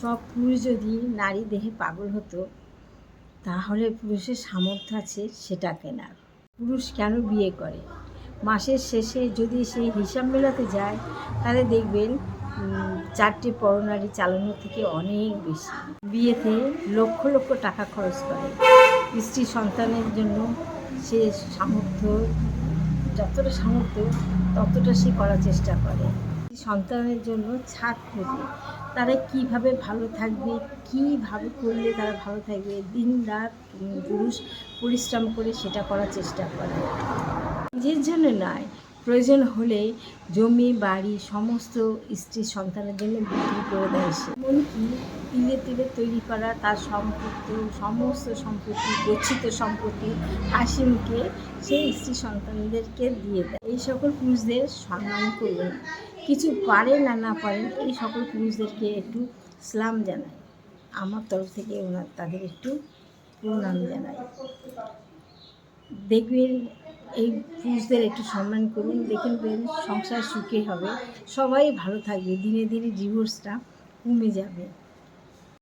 সব পুরুষ যদি নারী দেহে পাগল হতো, তাহলে পুরুষের সামর্থ্য আছে সেটা কেনার। পুরুষ কেন বিয়ে করে? মাসের শেষে যদি সেই হিসাব মেলাতে যায়, তাহলে দেখবেন চারটে পরনারী চালানোর থেকে অনেক বেশি। বিয়েতে লক্ষ লক্ষ টাকা খরচ করে। স্ত্রী সন্তানের জন্য সে সামর্থ্য, যতটা সামর্থ্য, ততটা সে করার চেষ্টা করে। সন্তানের জন্য ছাদ খুঁজে। তারা কীভাবে ভালো থাকবে, কীভাবে করলে তারা ভালো থাকবে দিন রাত পুরুষ পরিশ্রম করে সেটা করার চেষ্টা করে। নিজের জন্য নয় প্রয়োজন হলে জমি, বাড়ি, সমস্ত স্ত্রী সন্তানের জন্য বিক্রি করে দেয় সে। এমনকি তিলে তিলে তৈরি করা তার সম্পত্তি, সমস্ত সম্পত্তি, গচ্ছিত সম্পত্তি, হাসি মুখে সেই স্ত্রী সন্তানদেরকে দিয়ে দেয়। এই সকল পুরুষদের সম্মান করবেন কিছু পারেন না না পারেন, এই সকল পুরুষদেরকে একটু সালাম জানাই। আমার তরফ থেকে ওনার তাদের একটু প্রণাম জানাই। দেখবেন এই পুরুষদের একটু সম্মান করুন দেখবেন সংসার সুখে হবে। সবাই ভালো থাকবে, দিনে দিনে ডিভোর্সটা কমে যাবে।